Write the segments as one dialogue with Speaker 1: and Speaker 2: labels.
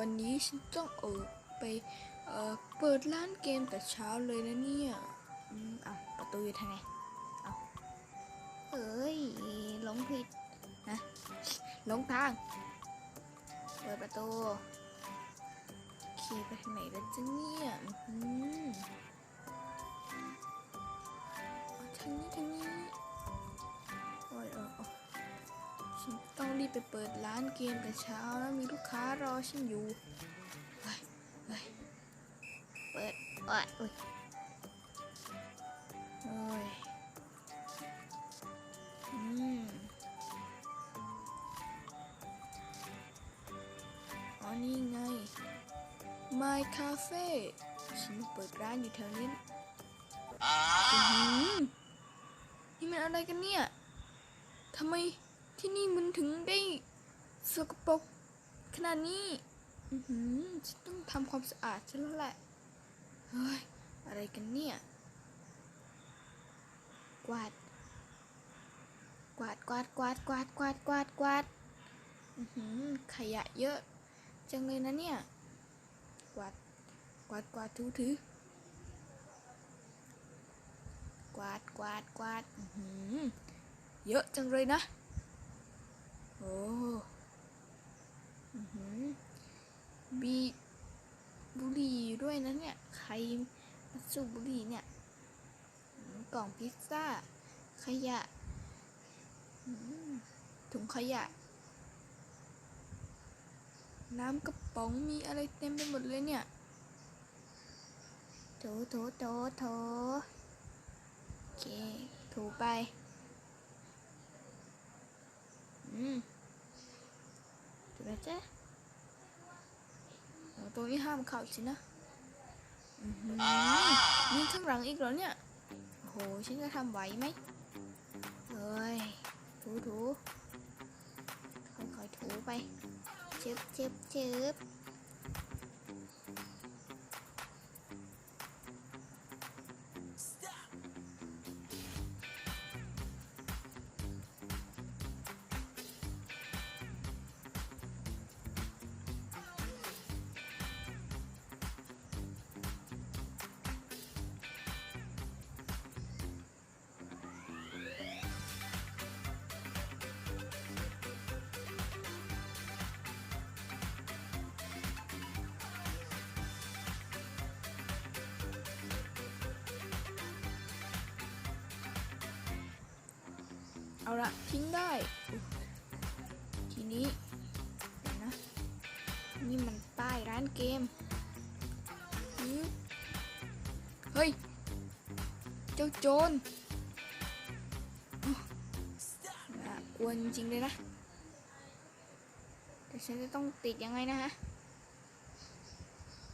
Speaker 1: วันนี้ฉันต้องออกไปเอ่อเปิดร้านเกมแต่เช้าเลยนะเนี่ยอืมอะประตูอยู่ทางไหนเอาเอ้ยหลงผิดนะหลงทาง เปิดประตูขี่ไปทางไหนแล้วจ้ะเนี่ยอืมทางนี้ทางนี้ รีบไปเปิดร้านเกมแต่เช้าแล้วมีลูกค้ารอฉันอยู่เฮ้ยเฮ้ยเปิดโอ้ยโอ้ยโอ้ยอืมอ๋อนี่ไง My Cafe ฉันเปิดร้านอยู่แถวนี้อื้อหือนี่มันอะไรกันเนี่ยทำไม ที่นี่มันถึงได้สกปรกขนาดนี้อือหือฉันต้องทำความสะอาดฉันแล้วแหละ เฮ้ย อะไรกันเนี่ย กวาด กวาด กวาด กวาด กวาด กวาด กวาด กวาดอือหือขยะเยอะ จังเลยนะเนี่ย กวาด กวาด กวาดถูถือกวาด กวาด กวาดอือหือเยอะจังเลยนะ โอ้อือหือบีบุหรี่ด้วยนะเนี่ย ใครมาสูบบุหรี่เนี่ย กล่องพิซซ่า ขยะ ถุงขยะ น้ำกระป๋องมีอะไรเต็มไปหมดเลยเนี่ยถโถโถโถโอเค ถูไป อืม ถูแล้วจ้ะโอ้ตรงนี้ห้ามเข้าสินะอือหือมีข้างหลังอีกแล้วเนี่ยโหฉันจะทำไหวไหมเอ้ยถูถูค่อยๆถูไปชึบชึบชึบ เอาละทิ้งได้ ทีนี้เดี๋ยวนะนี่มันป้ายร้านเกมเฮ้ย เจ้าโจรอุ๊ยน่ากลัวจริงเลยนะ แต่ฉันจะต้องติดยังไงนะฮะ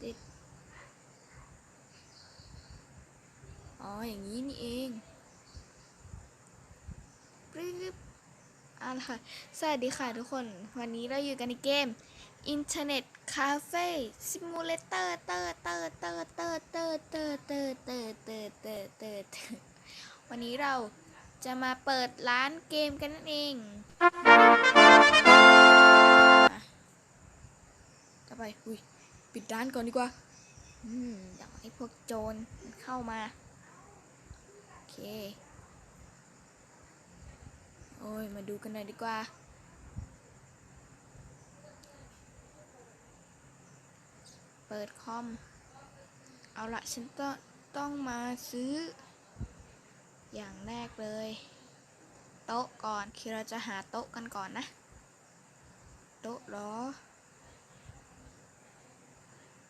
Speaker 1: ติด อ๋อ อย่างนี้นี่เอง รึบเอาละค่ะสวัสดีค่ะทุกคน วันนี้เราอยู่กันในเกม Internet Cafe Simulator เตอร์เตอร์เตอร์เตอร์เตอร์เตอร์เตอร์เตอร์เตอร์เตอร์เตอร์เตอร์วันนี้เราจะมาเปิดร้านเกมกันนั่นเองจะไป อุ้ย ปิดร้านก่อนดีกว่า อืมเดี๋ยวให้พวกโจรเข้ามา โอเค อ้ย มาดูกันหน่อยดีกว่า เปิดคอม เอาละฉันต้องต้องมาซื้อ อย่างแรกเลย โต๊ะก่อน คือเราจะหาโต๊ะกันก่อนนะ โต๊ะหรอ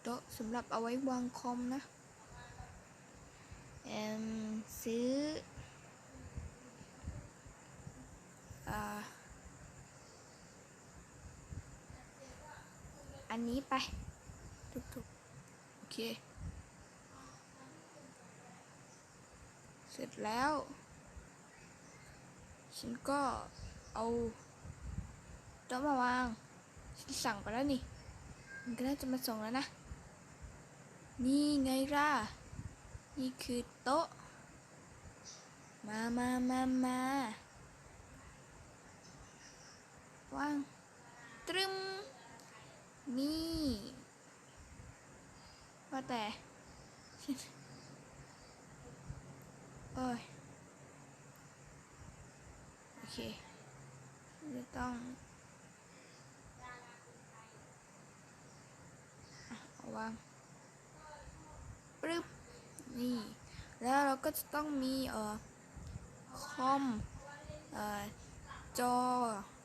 Speaker 1: โต๊ะสำหรับเอาไว้วางคอมนะเอ็มซื้อ อ่า อั นี้ไปทุกๆโอเค เสร็จแล้ว ฉันก็เอาโต๊ะมาวาง ฉันสั่งไปแล้วนี่ มันก็น่าจะมาส่งแล้วนะ นี่ไงล่ะ นี่คือโต๊ะ มามามามาว่างตรึม นี่ ว่าแต่เอ้ย โอเค จะต้องเอาวางปึ๊บ นี่ แล้วเราก็จะต้องมีเอ่อ คอม เอ่อ จอ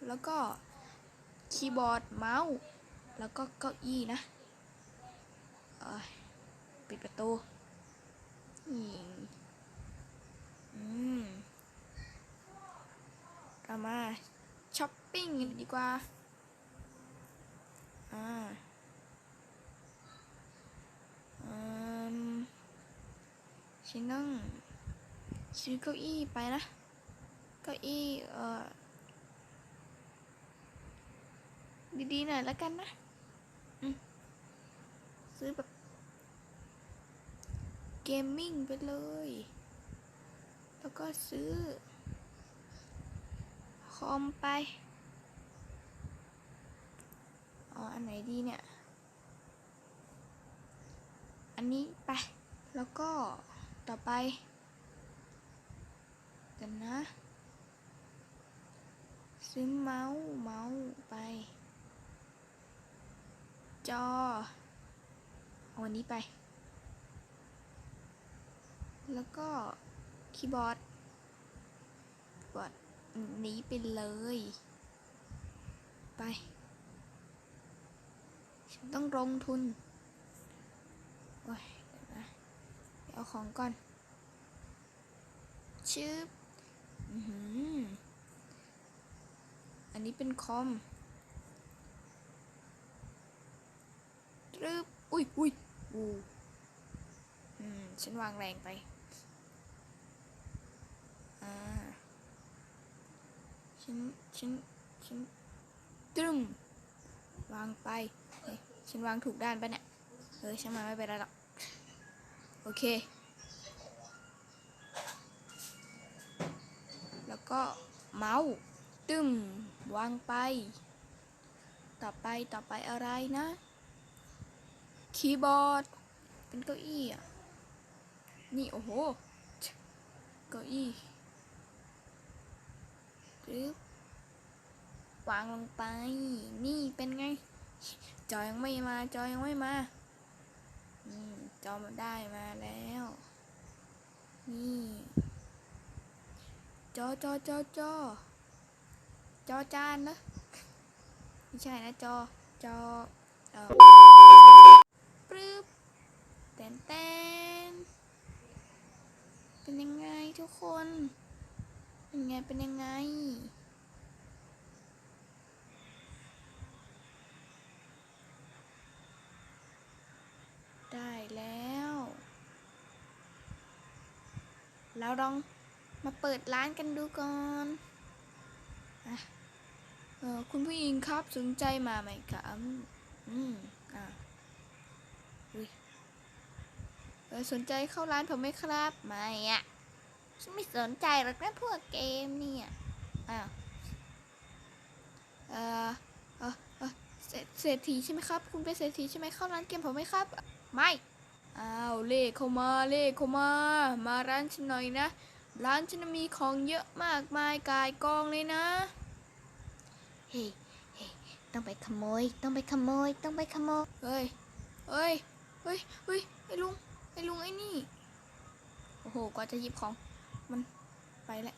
Speaker 1: แล้วก็คีย์บอร์ด เมาส์ แล้วก็เก้าอี้นะปิดประตูนี่อืมเรามาช้อปปิ้งกันดีกว่า อ่าอืมฉันต้องซื้อเก้าอี้ไปนะ เก้าอี้เอ่อดีๆหน่อยแล้วกันนะ ซื้อแบบ เกมมิ่งไปเลย แล้วก็ซื้อ คอมไป อ๋อ อันไหนดีเนี่ย อันนี้ไป แล้วก็ต่อไปกันนะ ซื้อเมาส์เมาส์ไป จอเอาอันนี้ไป แล้วก็คีย์บอร์ดบอร์ดหนีไปเลย ไป ฉันต้องลงทุน โอ้ยเดี๋ยวนะเอาของก่อน ชืบอือหืออันนี้เป็นคอม รึบอุ้ยอุ้ยอูอืม ฉันวางแรงไป อ่า ฉัน ฉัน ฉันตึมวางไป เฮ้ย ฉันวางถูกด้านปะเนี่ยเออฉันมาไม่เป็นไรหรอก โอเค แล้วก็เมาส์ตึมวางไป ต่อไป ต่อไปอะไรนะ คีย์บอร์ด เป็นเก้าอี้อะ นี่ โอ้โห เก้าอี้ปึ๊บวางลงไป นี่เป็นไง จอยังไม่มา จอยังไม่มาอืมจอมาได้มาแล้ว นี่ จอจอจอจอจอจานนะ ไม่ใช่นะจอ จอ เออ นแตนเป็นยังไงทุกคน เป็นไง เป็นยังไง ได้แล้วเราลองมาเปิดร้านกันดูก่อนอะเออคุณผู้หญิงครับสนใจมาไหมครับ อืม อะอุ้ย เออสนใจเข้าร้านผมไหมครับ ไม่อะฉันไม่สนใจหรอกนะพวกเกมเนี่ยอ้าวเออเออเออเศรษเศรษฐีใช่ไหมครับ คุณเป็นเศรษฐีใช่ไหมเข้าร้านเกมผมไหมครับ ไม่อ้าวเลขเข้ามาเลขเข้ามา มาร้านฉันหน่อยนะ ร้านฉันมีของเยอะมากมายกายกองเลยนะ
Speaker 2: เฮ้ยเฮ้ยต้องไปขโมย ต้องไปขโมย ต้องไปขโมย
Speaker 1: เฮ้ย เฮ้ย เฮ้ย เฮ้ยไอ้ลุง ไอ้ลุงไอ้นี่ โอ้โห กว่าจะหยิบของ มันไปแล้ว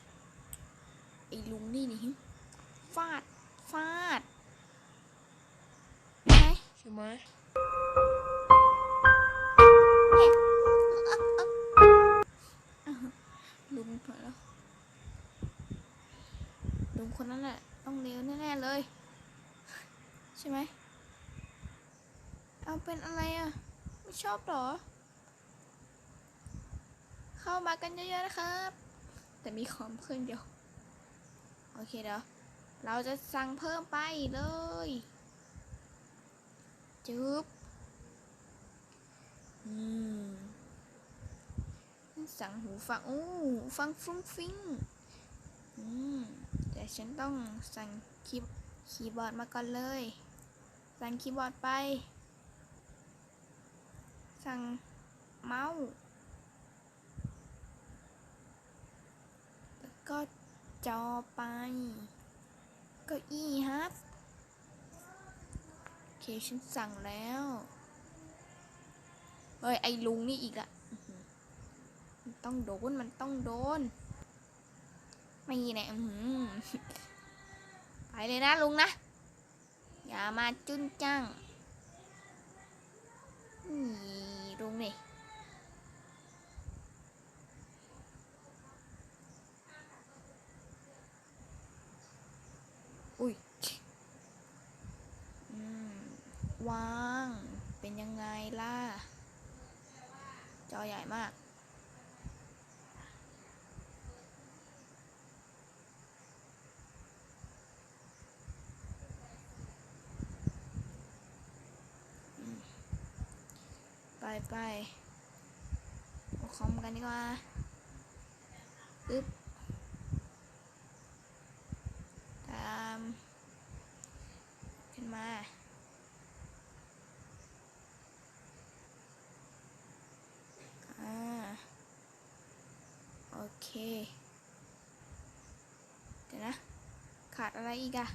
Speaker 1: ไอ้ลุงนี่นี่ฟาด ฟาดไหน
Speaker 3: ใช่ไหม
Speaker 1: ลุงเผลอแล้วลุงคนนั้นแหละต้องเลวแน่ๆเลย ใช่ไหม เอาเป็นอะไรอะ ไม่ชอบเหรอ เข้ามากันเยอะๆนะครับ แต่มีของเพิ่มเดียว โอเคเดี๋ยวเราจะสั่งเพิ่มไปเลยจึ๊บอืมสั่งหูฟังโอ้หูฟังฟุ้งฟิ้งอืมแต่ฉันต้องสั่งคีย์คีย์บอร์ดมาก่อนเลย สั่งคีย์บอร์ดไป สั่งเมาส์แล้ว ก็จอไป เก็อี้ฮับโอเคฉันสั่งแล้ว เฮ้ย ไอ้ลุงนี่อีกละมันต้องโดน มันต้องโดน ไม่เนี่ยอื้อหือไปเลยนะลุงนะ อย่ามาจุนจังนี่ลุงนี่ อุ้ยวาง เป็นยังไงล่ะ จอใหญ่มาก ไปไปคอมกันดีกว่าอึ๊บตามขึ้นมา อ่า โอ เค เดี๋ยวนะ ขาดอะไรอีกอะ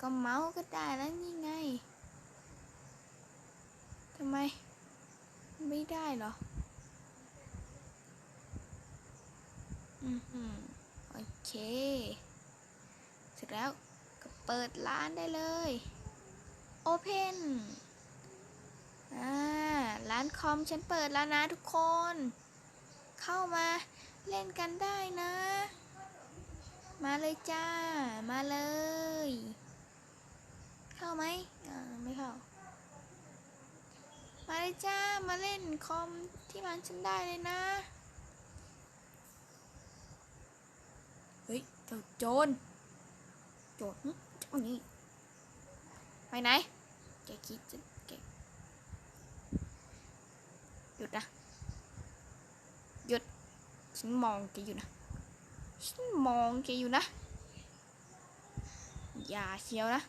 Speaker 1: ก็เมาส์ก็ได้แล้วนี่ไงทำไม ไม่ได้เหรอ อืมอืมโอเค เสร็จแล้วก็เปิดร้านได้เลย Open อ่า ร้านคอมฉันเปิดแล้วนะทุกคน เข้ามา เล่นกันได้นะ มาเลยจ้า มาเลย เข้าไหมอ่าไม่เข้า มาเลยจ้า มาเล่นคอมที่ร้านฉันได้เลยนะ เฮ้ยเจ้าโจร โจรเจ้านี่ไปไหนแกคิดจะแกหยุดนะ ฉันมองแกอยู่นะ ฉันมองแกอยู่นะ อย่าเชียวนะ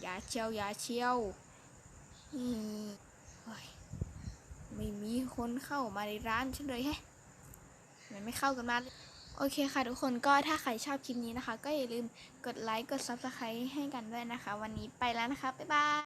Speaker 1: อย่าเชียว อย่าเชียวอืมไม่มีคนเข้ามาในร้านฉันเลยแฮะมันไม่เข้ากันมาโอเคค่ะทุกคนก็ถ้าใครชอบคลิปนี้นะคะ ก็อย่าลืมกดไลค์กด Subscribe ให้กันด้วยนะคะ วันนี้ไปแล้วนะคะ บ๊ายบาย